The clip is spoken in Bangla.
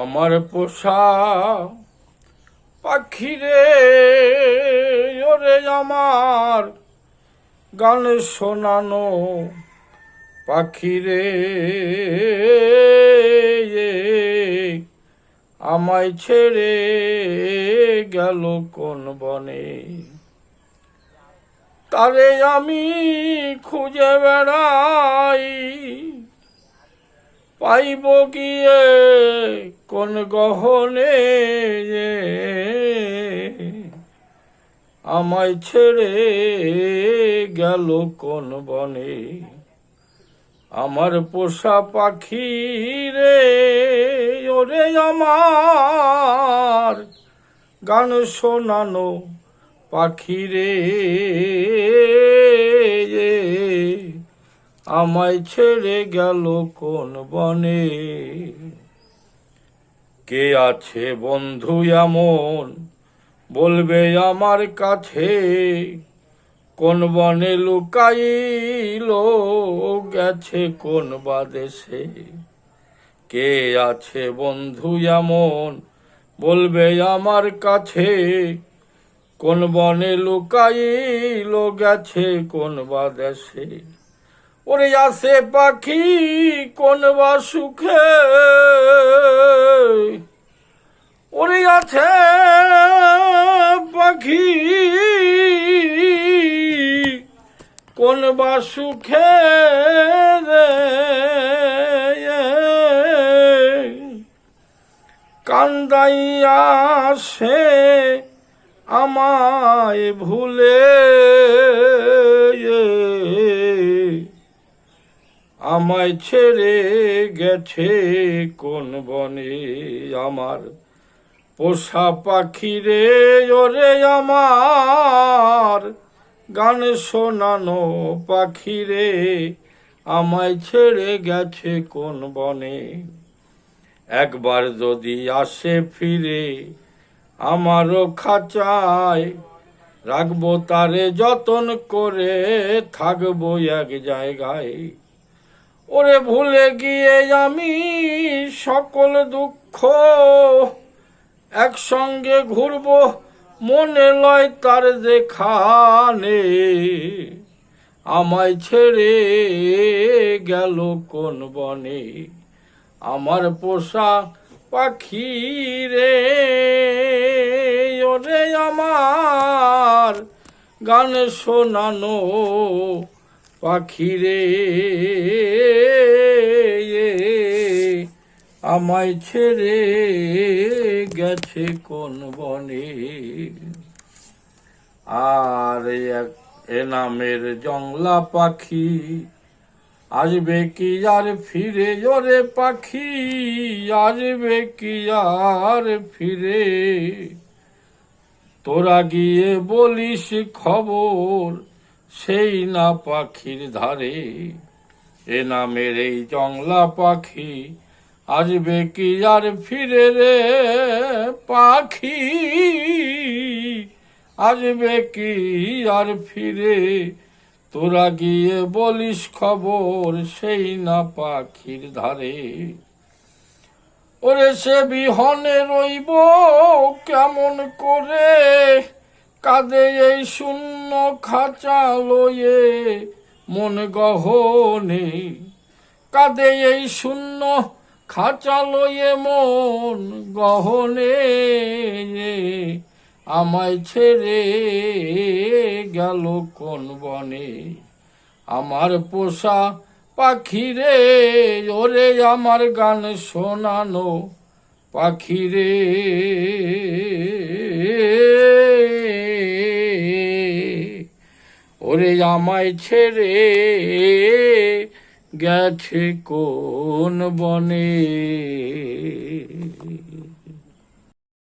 আমার পোষা পাখিরে, ওরে আমার গান শোনানো পাখিরে আমায় ছেড়ে গেল কোন বনে? তারে আমি খুঁজে বেড়াই পাইব গিয়ে কোন গহনে আমায় ছেড়ে গেল কোন বনে? আমার পোষা পাখি রে, ওরে আমার। গান শোনানো পাখি রে আমায় ছেড়ে গেল কোন বনে? কে আছে বন্ধু এমন? বলবে আমার কাছে, কোন বনে লুকাইল, গেছে কোন বা দেশে কে আছে বন্ধু এমন? বলবে আমার কাছে, কোন বনে লুকাইল, গেছে কোন বা দেশে ওরে আসে পাখি, কোন বা সুখে? ওরে আছে পাখি, কোন বা সুখে কান্দাইয়া সে আমায় ভুলে। আমায় ছেড়ে গেছে কোন বনে আমার? পোষা পাখি রে, ওরে আমার। গান শোনানো পাখি রে, আমায় ছেড়ে গেছে কোন বনে? একবার যদি আসে ফিরে, আমারও খাঁচায়। রাখব তারে যতন করে, থাকব এক জায়গায়। ওরে ভুলে গিয়ে আমি সকল দুঃখ একসঙ্গে ঘুরবো মনে লয় তার যেখানে। আমায় ছেড়ে গেল কোন বনে? আমার পোষা পাখি রে, ওরে আমার গান শোনানো পাখি রে আমায় ছেড়ে গেছে কোন বনে? আর এক এ নামের জংলা পাখি আসবে কি আর ফিরে? ওরে পাখি, আসবে কি আর ফিরে? তোরা গিয়ে বলিস খবর সেই না পাখির ধারে, এ নামের এই জংলা পাখি আসবে কি আর ফিরে রে পাখি? আসবে কি আর ফিরে? তোরা গিয়ে বলিস খবর সেই না পাখির ধারে। ওরে সে বিহনে রইব কেমন করে? কাঁদে এই শূন্য খাঁচা লয়ে মন গহনে। কাঁদে এই শূন্য খাঁচা লয়ে মন গহনে। আমায় ছেড়ে গেল কোন বনে। আমার পোষা পাখি রে ওরে আমার গান শোনানো পাখি ওরে আমায় ছেড়ে গেছে কোন বনে?